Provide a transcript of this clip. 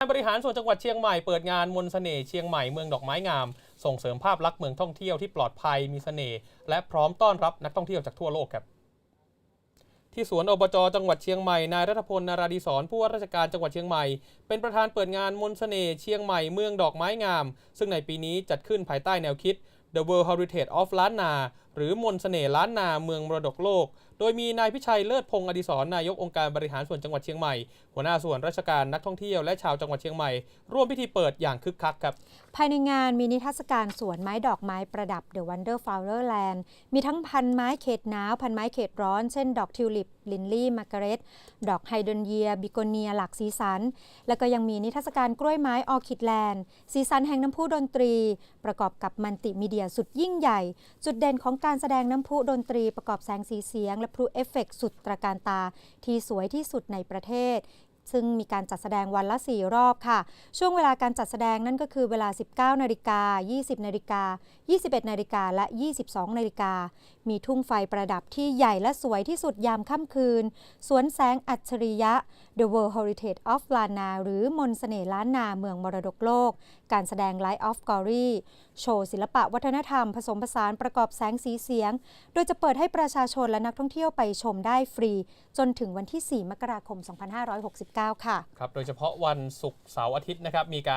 การบริหารส่วนจังหวัดเชียงใหม่เปิดงานมนต์เสน่ห์เชียงใหม่เมืองดอกไม้งาม ส่งเสริมภาพลักษณ์เมืองท่องเที่ยวที่ปลอดภัยมีเสน่ห์และพร้อมต้อนรับนักท่องเที่ยวจากทั่วโลกครับ ที่สวนอบจจังหวัดเชียงใหม่นายรัฐพลนาราดีศรผู้ว่าราชการจังหวัดเชียงใหม่เป็นประธานเปิดงานมนต์เสน่ห์เชียงใหม่เมืองดอกไม้งาม ซึ่งในปีนี้จัดขึ้นภายใต้แนวคิด The World Heritage of ล้านนา หรือมนต์เสน่ห์ล้านนาเมืองมรดกโลก โดยมีนายพิชัยเลิศพงศ์อดิศรนายกองค์การบริหารส่วนจังหวัดเชียงใหม่ หัวหน้าส่วนราชการนักท่องเที่ยวและชาวจังหวัดเชียงใหม่ ร่วมพิธีเปิดอย่างคึกคักครับ ภายในงานมีนิทรรศการสวนไม้ดอกไม้ประดับ The Wonder Flower Land มีทั้งพันไม้เขตหนาวพันไม้เขตร้อน เช่น ดอกทิวลิป ลินลี่มาร์กาเร็ตดอกไฮเดรนเยีย บิโกเนีย หลากสีสัน แล้วก็ยังมีนิทรรศการกล้วยไม้ออคิดแลนด์สีสันแห่งน้ำพุดนตรี ประกอบกับมัลติมีเดียสุดยิ่งใหญ่ จุดเด่นของการการแสดงน้ำพุดนตรีประกอบแสงสีเสียง และพลุเอฟเฟกต์สุดตระการตา ที่สวยที่สุดในประเทศ ซึ่งมีการจัดแสดงวันละ 4 รอบค่ะ ช่วงเวลาการจัดแสดงนั่นก็คือเวลา 19 นาฬิกา 20 นาฬิกา 21 นาฬิกาและ 22 นาฬิกา มีทุ่งไฟประดับที่ใหญ่และสวยที่สุดยามค่ำคืน สวนแสงอัจฉริยะ The World Heritage of Lana หรือมนต์เสน่ห์ล้านนาเมืองมรดกโลก การแสดง Light of Glory โชว์ศิลปะวัฒนธรรมผสมผสานประกอบแสงสีเสียง โดยจะเปิดให้ประชาชนและนักท่องเที่ยวไปชมได้ฟรี จนถึงวันที่ 4 มกราคม 2569 ค่ะ ครับ โดยเฉพาะวันศุกร์เสาร์อาทิตย์นะครับ มีการ